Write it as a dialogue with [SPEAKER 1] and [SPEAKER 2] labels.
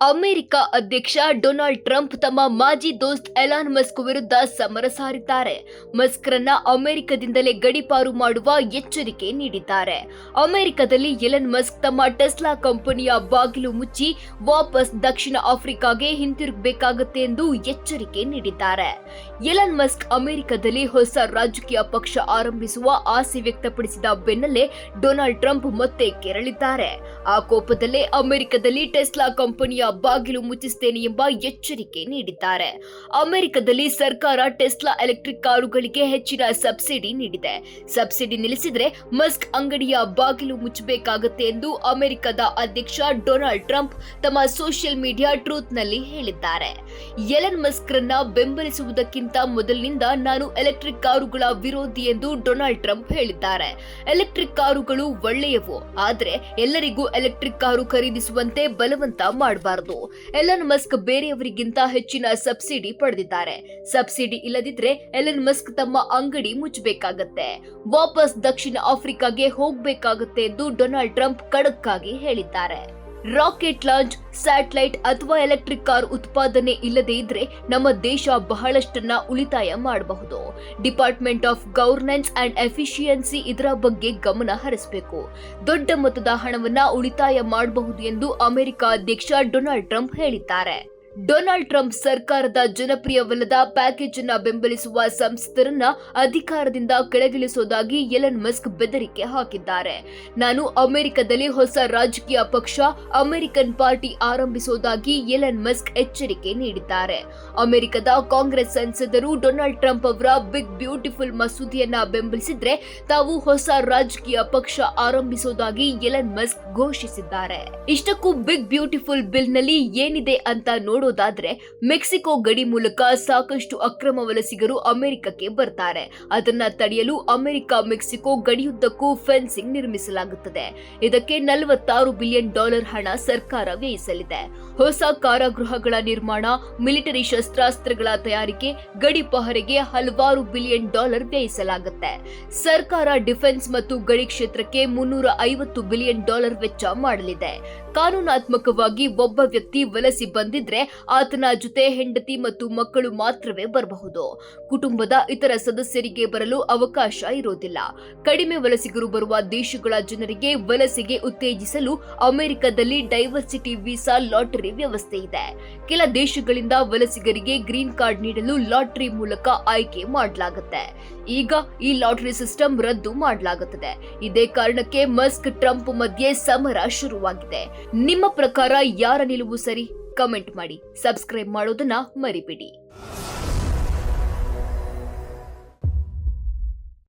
[SPEAKER 1] America ಅಧ್ಯಕ್ಷ Donald Trump ತಮ್ಮ ಮಾಜಿ ದೋಸ್ತ್ ಎಲಾನ್ ಮಸ್ಕ್ ವಿರುದ್ಧ ಸಮರ ಸಾರಿದ್ದಾರೆ. ಮಸ್ಕ್ರನ್ನ ಅಮೆರಿಕದಿಂದಲೇ ಗಡಿಪಾರು ಮಾಡುವ ಎಚ್ಚರಿಕೆ ನೀಡಿದ್ದಾರೆ. ಅಮೆರಿಕದಲ್ಲಿ ಎಲನ್ ಮಸ್ಕ್ ತಮ್ಮ ಟೆಸ್ಲಾ ಕಂಪನಿಯ ಬಾಗಿಲು ಮುಚ್ಚಿ ವಾಪಸ್ ದಕ್ಷಿಣ ಆಫ್ರಿಕಾಗೆ ಹಿಂತಿರುಗಬೇಕಾಗುತ್ತೆ ಎಂದು ಎಚ್ಚರಿಕೆ ನೀಡಿದ್ದಾರೆ. ಎಲನ್ ಮಸ್ಕ್ ಅಮೆರಿಕದಲ್ಲಿ ಹೊಸ ರಾಜಕೀಯ ಪಕ್ಷ ಆರಂಭಿಸುವ ಆಸೆ ವ್ಯಕ್ತಪಡಿಸಿದ ಬೆನ್ನಲ್ಲೇ ಡೊನಾಲ್ಡ್ ಟ್ರಂಪ್ ಮತ್ತೆ ಕೆರಳಿದ್ದಾರೆ. ಆ ಕೋಪದಲ್ಲೇ ಅಮೆರಿಕದಲ್ಲಿ ಟೆಸ್ಲಾ ಕಂಪನಿಯ ಬಾಗಿಲು ಮುಚ್ಚಿಸ್ತೇನೆ ಎಂಬ ಎಚ್ಚರಿಕೆ ನೀಡಿದ್ದಾರೆ. ಅಮೆರಿಕದಲ್ಲಿ ಸರ್ಕಾರ ಟೆಸ್ಲಾ ಎಲೆಕ್ಟ್ರಿಕ್ ಕಾರುಗಳಿಗೆ ಹೆಚ್ಚಿನ ಸಬ್ಸಿಡಿ ನೀಡಿದೆ. ಸಬ್ಸಿಡಿ ನಿಲ್ಲಿಸಿದ್ರೆ ಮಸ್ಕ್ ಅಂಗಡಿಯ ಬಾಗಿಲು ಮುಚ್ಚಬೇಕಾಗುತ್ತೆ ಎಂದು ಅಮೆರಿಕದ ಅಧ್ಯಕ್ಷ ಡೊನಾಲ್ಡ್ ಟ್ರಂಪ್ ತಮ್ಮ ಸೋಷಿಯಲ್ ಮೀಡಿಯಾ ಟ್ರೂತ್ನಲ್ಲಿ ಹೇಳಿದ್ದಾರೆ. ಎಲನ್ ಮಸ್ಕ್ರನ್ನ ಬೆಂಬಲಿಸುವುದಕ್ಕಿಂತ ಮೊದಲಿನಿಂದ ನಾನು ಎಲೆಕ್ಟ್ರಿಕ್ ಕಾರುಗಳ ವಿರೋಧಿ ಎಂದು ಡೊನಾಲ್ಡ್ ಟ್ರಂಪ್ ಹೇಳಿದ್ದಾರೆ. ಎಲೆಕ್ಟ್ರಿಕ್ ಕಾರುಗಳು ಒಳ್ಳೆಯವು, ಆದರೆ ಎಲ್ಲರಿಗೂ ಎಲೆಕ್ಟ್ರಿಕ್ ಕಾರು ಖರೀದಿಸುವಂತೆ ಬಲವಂತ ಮಾಡಬಾರದು. ಎಲನ್ ಮಸ್ಕ್ ಬೇರೆಯವರಿಗಿಂತ ಹೆಚ್ಚಿನ ಸಬ್ಸಿಡಿ ಪಡೆದಿದ್ದಾರೆ. ಸಬ್ಸಿಡಿ ಇಲ್ಲದಿದ್ರೆ ಎಲನ್ ಮಸ್ಕ್ ತಮ್ಮ ಅಂಗಡಿ ಮುಚ್ಚಬೇಕಾಗತ್ತೆ. ವಾಪಸ್ ದಕ್ಷಿಣ ಆಫ್ರಿಕಾಗೆ ಹೋಗಬೇಕಾಗುತ್ತೆ ಎಂದು ಡೊನಾಲ್ಡ್ ಟ್ರಂಪ್ ಖಡಕ್ಕಾಗಿ ಹೇಳಿದ್ದಾರೆ. ರಾಕೆಟ್ ಲಾಂಚ್, ಸ್ಯಾಟಲೈಟ್ ಅಥವಾ ಎಲೆಕ್ಟ್ರಿಕ್ ಕಾರ್ ಉತ್ಪಾದನೆ ಇಲ್ಲದೇ ಇದ್ರೆ ನಮ್ಮ ದೇಶ ಬಹಳಷ್ಟನ್ನ ಉಳಿತಾಯ ಮಾಡಬಹುದು. Department of governance and efficiency ಇದರ ಬಗ್ಗೆ ಗಮನ ಹರಿಸಬೇಕು. ದೊಡ್ಡ ಮೊತ್ತದ ಹಣವನ್ನ ಉಳಿತಾಯ ಮಾಡಬಹುದು ಎಂದು ಅಮೆರಿಕ ಅಧ್ಯಕ್ಷ ಡೊನಾಲ್ಡ್ ಟ್ರಂಪ್ ಹೇಳಿದ್ದಾರೆ. ಡೊನಾಲ್ಡ್ ಟ್ರಂಪ್ ಸರ್ಕಾರದ ಜನಪ್ರಿಯವಲ್ಲದ ಪ್ಯಾಕೇಜ್ ಅನ್ನು ಬೆಂಬಲಿಸುವ ಸಂಸದರನ್ನ ಅಧಿಕಾರದಿಂದ ಕೆಳಗಿಳಿಸೋದಾಗಿ ಎಲನ್ ಮಸ್ಕ್ ಬೆದರಿಕೆ ಹಾಕಿದ್ದಾರೆ. ನಾನು ಅಮೆರಿಕದಲ್ಲಿ ಹೊಸ ರಾಜಕೀಯ ಪಕ್ಷ, ಅಮೆರಿಕನ್ ಪಾರ್ಟಿ ಆರಂಭಿಸೋದಾಗಿ ಎಲನ್ ಮಸ್ಕ್ ಎಚ್ಚರಿಕೆ ನೀಡಿದ್ದಾರೆ. ಅಮೆರಿಕದ ಕಾಂಗ್ರೆಸ್ ಸಂಸದರು ಡೊನಾಲ್ಡ್ ಟ್ರಂಪ್ ಅವರ ಬಿಗ್ ಬ್ಯೂಟಿಫುಲ್ ಮಸೂದೆಯನ್ನ ಬೆಂಬಲಿಸಿದ್ರೆ ತಾವು ಹೊಸ ರಾಜಕೀಯ ಪಕ್ಷ ಆರಂಭಿಸೋದಾಗಿ ಎಲನ್ ಮಸ್ಕ್ ಘೋಷಿಸಿದ್ದಾರೆ. ಇಷ್ಟಕ್ಕೂ ಬಿಗ್ ಬ್ಯೂಟಿಫುಲ್ ಬಿಲ್ನಲ್ಲಿ ಏನಿದೆ ಅಂತ ನೋಡೋದಾದ್ರೆ ಮೆಕ್ಸಿಕೋ ಗಡಿ ಮೂಲಕ ಸಾಕಷ್ಟು ಅಕ್ರಮ ವಲಸಿಗರು ಅಮೆರಿಕಕ್ಕೆ ಬರ್ತಾರೆ. ಅದನ್ನ ತಡೆಯಲು ಅಮೆರಿಕ ಮೆಕ್ಸಿಕೋ ಗಡಿಯುದ್ದಕ್ಕೂ ಫೆನ್ಸಿಂಗ್ ನಿರ್ಮಿಸಲಾಗುತ್ತದೆ. ಇದಕ್ಕೆ ನಲವತ್ತಾರು ಬಿಲಿಯನ್ ಡಾಲರ್ ಹಣ ಸರ್ಕಾರ ವ್ಯಯಿಸಲಿದೆ. ಹೊಸ ಕಾರಾಗೃಹಗಳ ನಿರ್ಮಾಣ, ಮಿಲಿಟರಿ ಶಸ್ತ್ರಾಸ್ತ್ರಗಳ ತಯಾರಿಕೆ, ಗಡಿ ಪಹರೆಗೆ ಹಲವಾರು ಬಿಲಿಯನ್ ಡಾಲರ್ ವ್ಯಯಿಸಲಾಗುತ್ತೆ. ಸರ್ಕಾರ ಡಿಫೆನ್ಸ್ ಮತ್ತು ಗಡಿ ಕ್ಷೇತ್ರಕ್ಕೆ ಮುನ್ನೂರ ಐವತ್ತು ಬಿಲಿಯನ್ ಡಾಲರ್ ವೆಚ್ಚ ಮಾಡಲಿದೆ. ಕಾನೂನಾತ್ಮಕವಾಗಿ ಒಬ್ಬ ವ್ಯಕ್ತಿ ವಲಸಿ ಬಂದಿದ್ರೆ ಆತನ ಜೊತೆ ಹೆಂಡತಿ ಮತ್ತು ಮಕ್ಕಳು ಮಾತ್ರವೇ ಬರಬಹುದು. ಕುಟುಂಬದ ಇತರ ಸದಸ್ಯರಿಗೆ ಬರಲು ಅವಕಾಶ ಇರೋದಿಲ್ಲ. ಕಡಿಮೆ ವಲಸಿಗರು ಬರುವ ದೇಶಗಳ ಜನರಿಗೆ ವಲಸೆಗೆ ಉತ್ತೇಜಿಸಲು ಅಮೆರಿಕದಲ್ಲಿ ಡೈವರ್ಸಿಟಿ ವೀಸಾ ಲಾಟರಿ ವ್ಯವಸ್ಥೆ ಇದೆ. ಕೆಲ ದೇಶಗಳಿಂದ ವಲಸಿಗರಿಗೆ ಗ್ರೀನ್ ಕಾರ್ಡ್ ನೀಡಲು ಲಾಟರಿ ಮೂಲಕ ಆಯ್ಕೆ ಮಾಡಲಾಗುತ್ತೆ. ಈಗ ಈ ಲಾಟರಿ ಸಿಸ್ಟಮ್ ರದ್ದು ಮಾಡಲಾಗುತ್ತದೆ. ಇದೇ ಕಾರಣಕ್ಕೆ ಮಸ್ಕ್ ಟ್ರಂಪ್ ಮಧ್ಯೆ ಸಮರ ಶುರುವಾಗಿದೆ. ನಿಮ್ಮ ಪ್ರಕಾರ ಯಾರ ನಿಲುವು ಸರಿ? ಕಮೆಂಟ್ ಮಾಡಿ ಸಬ್ಸ್ಕ್ರೈಬ್ ಮಾಡೋದನ್ನ ಮರಿಬೇಡಿ.